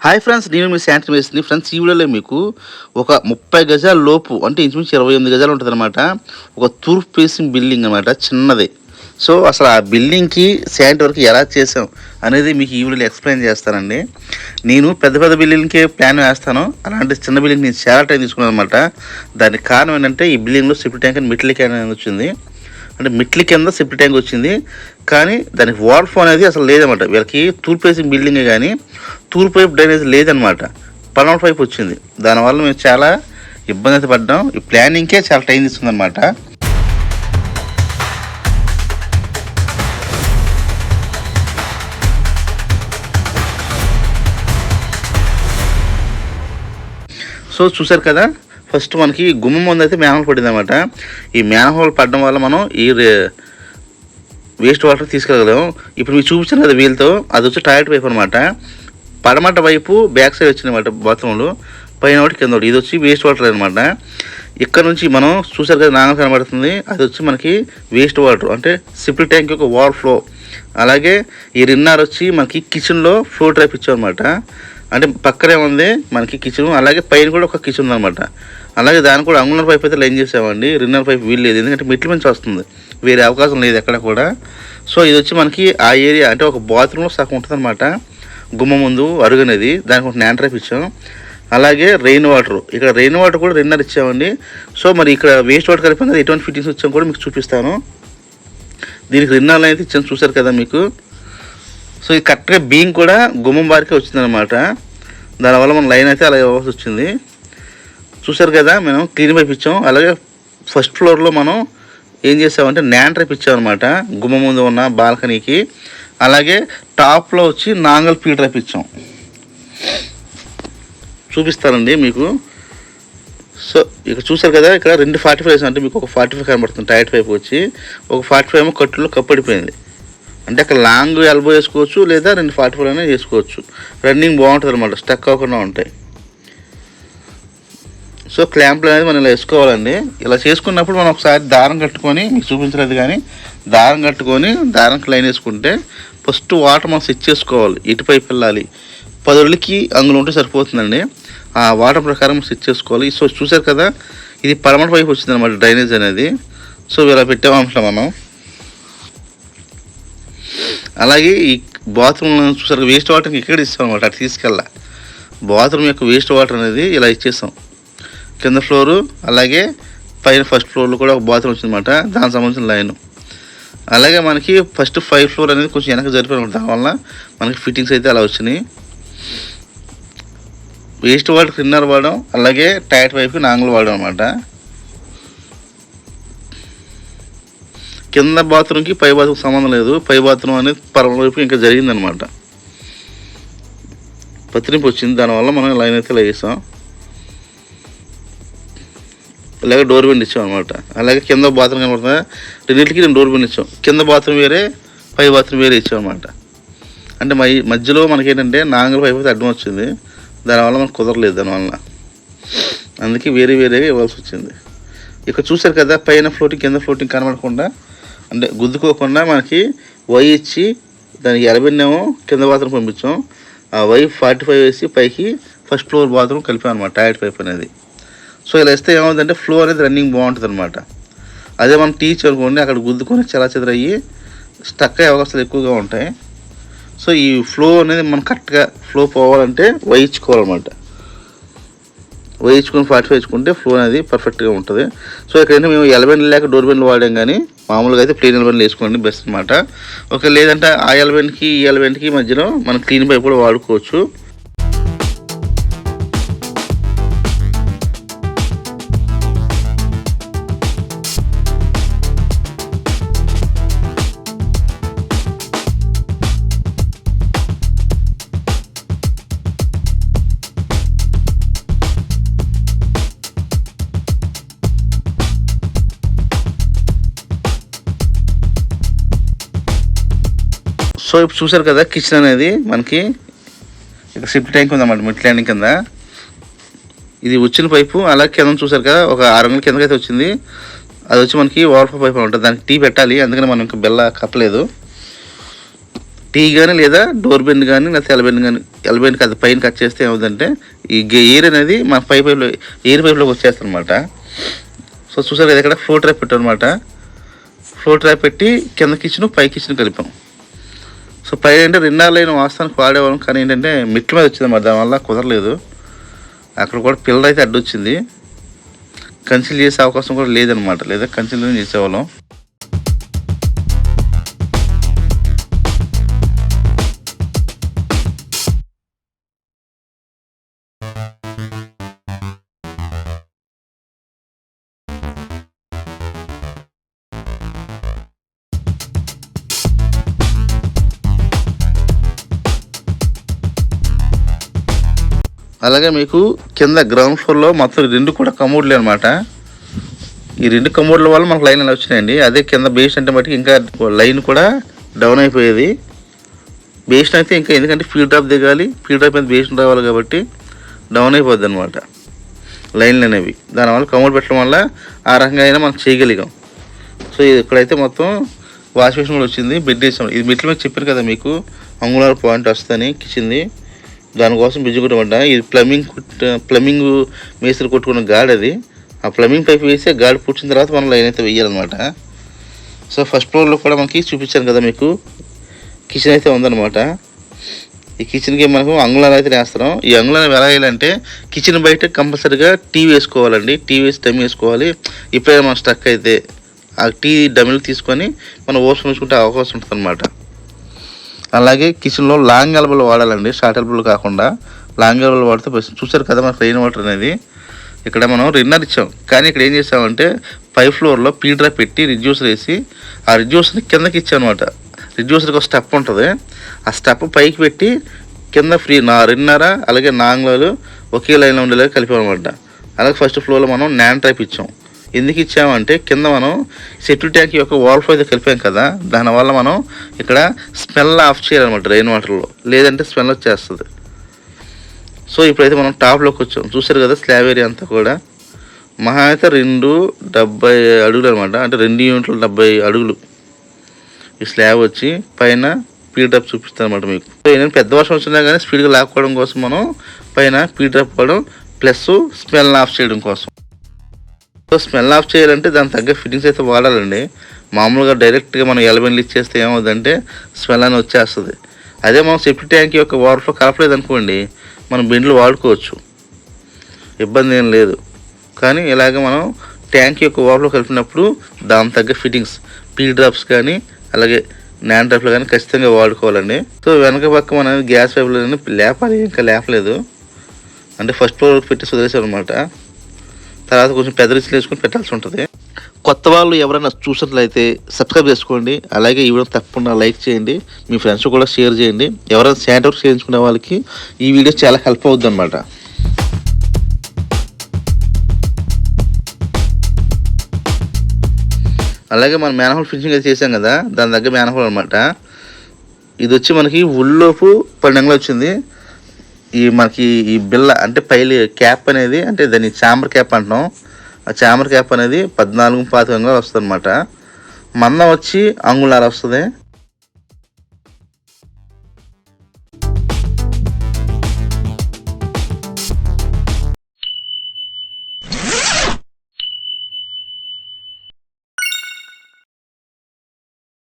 Hi friends నేను మీ శాంతి వేసింది friends ఈ వీడియోలో మీకు ఒక ముప్పై గజాల లోపు అంటే ఇంచుమించు ఇరవై ఎనిమిది గజాలు ఉంటుంది అనమాట ఒక తూర్పు ఫేసింగ్ బిల్డింగ్ అనమాట చిన్నది. సో అసలు ఆ బిల్డింగ్కి శాంతి వరకు ఎలా చేసాం అనేది మీకు ఈ వీడియోలో ఎక్స్ప్లెయిన్ చేస్తానండి. నేను పెద్ద పెద్ద బిల్డింగ్కి ప్లాన్ వేస్తాను. అలాంటి చిన్న బిల్డింగ్ నేను చాలా టైం తీసుకున్నాను అనమాట దానికి కారణం ఏంటంటే ఈ బిల్డింగ్లో సిఫ్ట్ ట్యాంక్ అని మిట్లీ క్యాన్ వచ్చింది. అంటే మిట్లి కింద సెప్టి ట్యాంక్ వచ్చింది. కానీ దానికి వాటర్ అనేది అసలు లేదన్నమాట. వీళ్ళకి తూర్పు వేసిన బిల్డింగే కానీ తూర్పు వైపు డ్రైనేజ్ లేదనమాట పడమట వైపు వచ్చింది. దానివల్ల మేము చాలా ఇబ్బంది అయితే పడ్డాం. ఈ ప్లానింగ్కే చాలా టైం తీసుకుందనమాట సో చూసారు కదా ఫస్ట్ మనకి గుమ్మం ముందు అయితే మ్యాన్హోల్ పడింది అనమాట ఈ మ్యాన్హోల్ పడడం వల్ల మనం ఈ వేస్ట్ వాటర్ తీసుకెళ్ళగలం. ఇప్పుడు మీకు చూపించాను కదా వీళ్ళతో అది వచ్చి టాయిలెట్ వైపు అనమాట పడమట వైపు బ్యాక్ సైడ్ వచ్చిందన్నమాట బాత్రూంలో. పైన ఒకటి కింద ఒకటి. ఇది వచ్చి వేస్ట్ వాటర్ అనమాట ఇక్కడ నుంచి మనం చూసారు కదా నాగం కనబడుతుంది. అది వచ్చి మనకి వేస్ట్ వాటర్ అంటే సిప్ట్ ట్యాంక్ యొక్క వాటర్ ఫ్లో. అలాగే ఈ రిన్నార్ వచ్చి మనకి కిచెన్లో ఫ్లో ట్రైప్ ఇచ్చామన్నమాట అంటే పక్కనే ఉంది మనకి కిచెన్ అలాగే పైన కూడా ఒక కిచెన్ ఉందన్నమాట. అలాగే దాని కూడా అంగుళర్ పైప్ అయితే లైన్ చేసామండి. రిన్నర్ పైప్ వీలు లేదు. ఎందుకంటే మెట్ల నుంచి వస్తుంది. వేరే అవకాశం లేదు ఎక్కడ కూడా. సో ఇది వచ్చి మనకి ఆ ఏరియా అంటే ఒక బాత్రూంలో సగం ఉంటుంది అనమాట గుమ్మ ముందు అరుగు అనేది. దానికి ఒక న్యాన్ ట్రైప్ ఇచ్చాం. అలాగే రెయిన్ వాటర్ ఇక్కడ రెయిన్ వాటర్ కూడా రిన్నర్ ఇచ్చామండి. సో మరి ఇక్కడ వేస్ట్ వాటర్ కలిపి ఎటువంటి ఫిట్టింగ్స్ వచ్చాం కూడా మీకు చూపిస్తాను. దీనికి రిన్నర్లు అయితే ఇచ్చాను చూసారు కదా మీకు? సో ఇది కరెక్ట్గా బీయింగ్ కూడా గుమ్మం వారికే వచ్చిందనమాట దానివల్ల మన లైన్ అయితే అలా ఇవ్వాల్సి వచ్చింది. చూసారు కదా మనం క్లీన్ పైప్ ఇచ్చాం అలాగే ఫస్ట్ ఫ్లోర్లో మనం ఏం చేసామంటే న్యాన్ ట్రైప్ ఇచ్చామన్నమాట. గుమ్మం ముందు ఉన్న బాల్కనీకి. అలాగే టాప్లో వచ్చి నాంగల్ పీ ట్రైప్ ఇచ్చాం. చూపిస్తానండి మీకు. సో ఇక్కడ చూసారు కదా ఇక్కడ రెండు ఫార్టీ ఫైవ్ అంటే మీకు ఒక ఫార్టీ ఫైవ్ కనబడుతుంది టైట్ పైప్ వచ్చి. ఒక ఫార్టీ ఫైవ్ ఏమో కట్టులో కప్పడిపోయింది అంటే అక్కడ లాంగ్ ఎల్బో వేసుకోవచ్చు లేదా రెండు ఫార్టీ ఫోర్ అయినా వేసుకోవచ్చు. రన్నింగ్ బాగుంటుంది అనమాట స్టక్ అవ్వకుండా ఉంటాయి. సో క్లాంప్లు అనేది మనం ఇలా వేసుకోవాలండి. ఇలా చేసుకున్నప్పుడు మనం ఒకసారి దారం కట్టుకొని మీకు చూపించలేదు కానీ దారం కట్టుకొని దారంకి లైన్ వేసుకుంటే ఫస్ట్ వాటర్ మనం సెట్ చేసుకోవాలి. ఇటుపై వెళ్ళాలి. పదులకి అంగులు ఉంటే సరిపోతుందండి. ఆ వాటర్ ప్రకారం సెట్ చేసుకోవాలి. సో చూసారు కదా ఇది పడమట వైపు వచ్చింది అనమాట డ్రైనేజ్ అనేది. సో ఇలా పెట్టామన్నమాట మనం. అలాగే ఈ బాత్రూమ్ చూసారు వేస్ట్ వాటర్కి ఇక్కడ ఇస్తాం అనమాట అటు తీసుకెళ్ళా. బాత్రూమ్ యొక్క వేస్ట్ వాటర్ అనేది ఇలా ఇచ్చేస్తాం కింద ఫ్లోరు అలాగే పైన ఫస్ట్ ఫ్లోర్లో కూడా ఒక బాత్రూమ్ వచ్చిందన్నమాట దానికి సంబంధించిన లైన్. అలాగే మనకి ఫస్ట్ ఫైవ్ ఫ్లోర్ అనేది కొంచెం వెనక జరిపోయిన దానివల్ల మనకి ఫిట్టింగ్స్ అయితే అలా వచ్చినాయి. వేస్ట్ వాటర్ కిన్నర్ వాడడం అలాగే టైట్ వైపు నాంగులు వాడడం అనమాట కింద బాత్రూమ్కి పై బాత్రూమ్కి సంబంధం లేదు. పై బాత్రూమ్ అనేది పరమవైపు ఇంకా జరిగిందనమాట పత్రింపు వచ్చింది. దానివల్ల మనం లైన్ అయితే ఇలా అలాగే డోర్ బెండ్ ఇచ్చాం అనమాట అలాగే కింద బాత్రూమ్ కనబడుతుంది. రెండింటికి నేను డోర్ బెండ్ ఇచ్చాం. కింద బాత్రూమ్ వేరే పై బాత్రూమ్ వేరే ఇచ్చాం అనమాట అంటే మై మధ్యలో మనకి ఏంటంటే పైపు అయితే అడ్డం వచ్చింది. దానివల్ల మనకు కుదరలేదు దానివల్ల. అందుకే వేరే వేరేగా ఇవ్వాల్సి వచ్చింది. ఇక్కడ చూసారు కదా పైన ఫ్లోటింగ్ కింద ఫ్లోటింగ్ కనబడకుండా అంటే గుద్దుకోకుండా మనకి వై ఇచ్చి దానికి ఎలబెన్నేమో కింద బాత్రూమ్ పంపించాం. ఆ వై ఫార్టీ ఫైవ్ వేసి పైకి ఫస్ట్ ఫ్లోర్ బాత్రూమ్ కలిపాం అనమాట టాయిలెట్ పైప్ అనేది. సో ఇలా ఇస్తే ఏమవుతుందంటే ఫ్లో అనేది రన్నింగ్ బాగుంటుంది అనమాట అదే మనం టీచ్ అనుకోండి అక్కడ గుద్దుకొని చాలా చెదరయ్యి స్టక్ అయ్యే అవకాశాలు ఎక్కువగా ఉంటాయి. సో ఈ ఫ్లో అనేది మనం కరెక్ట్గా ఫ్లో పోవాలంటే వహించుకోవాలన్నమాట వేయించుకొని ఫార్టీ వేయించుకుంటే ఫ్లో అనేది పర్ఫెక్ట్గా ఉంటుంది. సో ఎక్కడైనా మేము ఎలబెన్ లేక డోర్ బెన్లు వాడాం కానీ మామూలుగా అయితే ప్లేన్ ఎలబెన్లు వేసుకోండి బెస్ట్ అనమాట ఓకే లేదంటే ఆ ఎలబెన్కి ఈ ఎలబెన్కి మధ్యలో మనం క్లీన్ పైప్ కూడా వాడుకోవచ్చు. సో ఇప్పుడు చూసారు కదా కిచెన్ అనేది మనకి ఇక్కడ సిఫ్ట్ ట్యాంక్ ఉందన్నమాట మిడ్ ల్యాండింగ్ కింద. ఇది వచ్చిన పైపు అలా కింద చూసారు కదా ఒక ఆరు వందల కిందకైతే వచ్చింది. అది వచ్చి మనకి వాటర్ పైప్ ఉంటుంది దానికి టీ పెట్టాలి అందుకని మనం ఇంకా బెల్ల కప్పలేదు. టీ కానీ లేదా డోర్ బెండ్ కానీ లేకపోతే ఎలబెండ్ కానీ ఎలబెండ్ అది పైన కట్ చేస్తే ఏమవుతుందంటే ఈ ఎయిర్ అనేది మన పై పైప్లో ఎయిర్ పైప్లోకి వచ్చేస్తుంది అనమాట సో చూసారు కదా ఇక్కడ ఫ్లోర్ ట్రాప్ పెట్టాం అనమాట ఫ్లోర్ ట్రాప్ పెట్టి కింద కిచెన్ పై కిచెన్ కలిపాం. సో పై అంటే రెండాలు అయిన వాస్తవానికి వాడేవాళ్ళం కానీ ఏంటంటే మిట్ల మీద వచ్చింది మరి దానివల్ల కుదరలేదు. అక్కడ కూడా పిల్లలు అయితే అడ్డొచ్చింది. కన్సిల్ చేసే అవకాశం కూడా లేదనమాట లేదా కన్సిల్ చేసేవాళ్ళం. అలాగే మీకు కింద గ్రౌండ్ ఫ్లోర్లో మొత్తం రెండు కూడా కమోడ్లే అనమాట ఈ రెండు కమోడ్ల వల్ల మనకు లైన్ ఎలా వచ్చినాయండి? అదే కింద బేస్ అంటే మటుకు ఇంకా లైన్ కూడా డౌన్ అయిపోయేది. బేస్ అయితే ఇంకా ఎందుకంటే ఫీడ్ డ్రాప్ దిగాలి ఫీడ్ డ్రాప్ అయితే బేస్ రావాలి కాబట్టి డౌన్ అయిపోద్ది అనమాట లైన్లు అనేవి. దానివల్ల కమోడ్ పెట్టడం వల్ల ఆ రకంగా అయినా మనం చేయగలిగాం. సో ఇక్కడైతే మొత్తం వాష్ బేసిన్ కూడా వచ్చింది బెడ్ వేసాం. ఇది మెట్ల మీద చెప్పాను కదా మీకు అంగుళాల పాయింట్ వస్తుందని ఇచ్చింది దానికోసం బిజీ కొట్టమంట ఇది ప్లమింగ్ ప్లమ్మింగ్ మేస్త్రి కొట్టుకున్న గాడి అది. ఆ ప్లమ్మింగ్ పైప్ వేసి గాడ్ పుచ్చిన తర్వాత మనం లైన్ అయితే వేయాలన్నమాట. సో ఫస్ట్ ఫ్లోర్లో కూడా మనకి చూపించాను కదా మీకు. కిచెన్ అయితే ఉందన్నమాట. ఈ కిచెన్కి మనకు అంగుళాలు అయితే వేస్తున్నాం ఈ అంగుళాలు ఎలా వేయాలంటే కిచెన్ బయట కంపల్సరీగా టీ వేసుకోవాలండి. టీ వేసి డమ్ వేసుకోవాలి. ఇప్పుడైనా మనం స్టక్ అయితే ఆ టీ డమ్మిలు తీసుకొని మనం ఓసం వేసుకుంటే అవకాశం ఉంటుంది అనమాట అలాగే కిచెన్లో లాంగ్ ఎల్బులు వాడాలండి షార్ట్ ఎల్బులు కాకుండా. లాంగ్ ఎల్బులు వాడితే బెస్ట్. చూసారు కదా మన రెయిన్ వాటర్ అనేది? ఇక్కడ మనం రిన్నర్ ఇచ్చాం. కానీ ఇక్కడ ఏం చేసామంటే పై ఫ్లోర్లో పీడ్రా పెట్టి రిడ్యూసర్ వేసి ఆ రిడ్యూసర్ని కిందకి ఇచ్చాం అనమాట రిడ్యూసర్కి ఒక స్టెప్ ఉంటుంది. ఆ స్టెప్ పైకి పెట్టి కింద ఫ్రీ నా రిన్నర అలాగే నాంగ్లాలు ఒకే లైన్లో ఉండేలాగా కలిపామన్నమాట. అలాగే ఫస్ట్ ఫ్లోర్లో మనం నాన్ టైప్ ఇచ్చాం. ఎందుకు ఇచ్చామంటే కింద మనం సెట్టు ట్యాంక్ యొక్క వాల్ఫ్ అయితే కలిపాం కదా దానివల్ల మనం ఇక్కడ స్మెల్ ఆఫ్ చేయాలన్నమాట రెయిన్ వాటర్లో లేదంటే స్మెల్ వచ్చేస్తుంది. సో ఇప్పుడైతే మనం టాప్లోకి వచ్చాం. చూసారు కదా స్లాబ్ ఏరియా అంతా కూడా? మహా అయితే రెండు డెబ్బై అడుగులు అనమాట అంటే రెండు యూనిట్లు డెబ్బై అడుగులు. ఈ స్లాబ్ వచ్చి పైన పీడ్రాప్ చూపిస్తాను అనమాట మీకు. సో ఏంటంటే పెద్ద వర్షం వచ్చినా కానీ స్పీడ్గా లాక్కోవడం కోసం మనం పైన పీడ్రాప్ పోవడం ప్లస్ స్మెల్ ఆఫ్ చేయడం కోసం. సో స్మెల్ ఆఫ్ చేయాలంటే దానికి తగ్గ ఫిట్టింగ్స్ అయితే వాడాలండి. మామూలుగా డైరెక్ట్గా మనం ఎలబెన్లు ఇచ్చేస్తే ఏమవుతుందంటే స్మెల్ అని వచ్చేస్తుంది. అదే మనం సెఫ్టీ ట్యాంక్ యొక్క వాటర్లో కలపలేదు అనుకోండి మనం బిండ్లు వాడుకోవచ్చు. ఇబ్బంది ఏం లేదు. కానీ ఇలాగ మనం ట్యాంక్ యొక్క వాటర్లో కలిపినప్పుడు దాని తగ్గ ఫిట్టింగ్స్ పీ డ్రాప్స్ కానీ అలాగే నాన్ డ్రాప్లు కానీ ఖచ్చితంగా వాడుకోవాలండి. సో వెనక పక్క మనం గ్యాస్ పైపులు లేపాలి ఇంకా లేపలేదు. అంటే ఫస్ట్ ఫ్లోర్ పెట్టి వదిలేసాం అనమాట తర్వాత కొంచెం పెద్ద రిస్క్ వేసుకొని పెట్టాల్సి ఉంటుంది. కొత్త వాళ్ళు ఎవరైనా చూసినట్లయితే సబ్స్క్రైబ్ చేసుకోండి. అలాగే ఈ వీడియో తప్పకుండా లైక్ చేయండి. మీ ఫ్రెండ్స్ కూడా షేర్ చేయండి. ఎవరైనా శానిటైజర్ చేయించుకునే వాళ్ళకి ఈ వీడియో చాలా హెల్ప్ అవుద్ది అనమాట అలాగే మనం మేనహోల్ ఫినిషింగ్ అయితే చేసాం కదా దాని దగ్గర మేనహోల్ అనమాట ఇది వచ్చి మనకి ఉల్లోపు పన్నెండులో వచ్చింది. ఈ మనకి ఈ బిల్ల అంటే పైలి క్యాప్ అనేది అంటే దాన్ని చాంబర్ క్యాప్ అంటున్నాం. ఆ చాంబర్ క్యాప్ అనేది పద్నాలుగు పాతిక అంగుళాలు వస్తుంది అనమాట మందం వచ్చి అంగుళాలు వస్తుంది.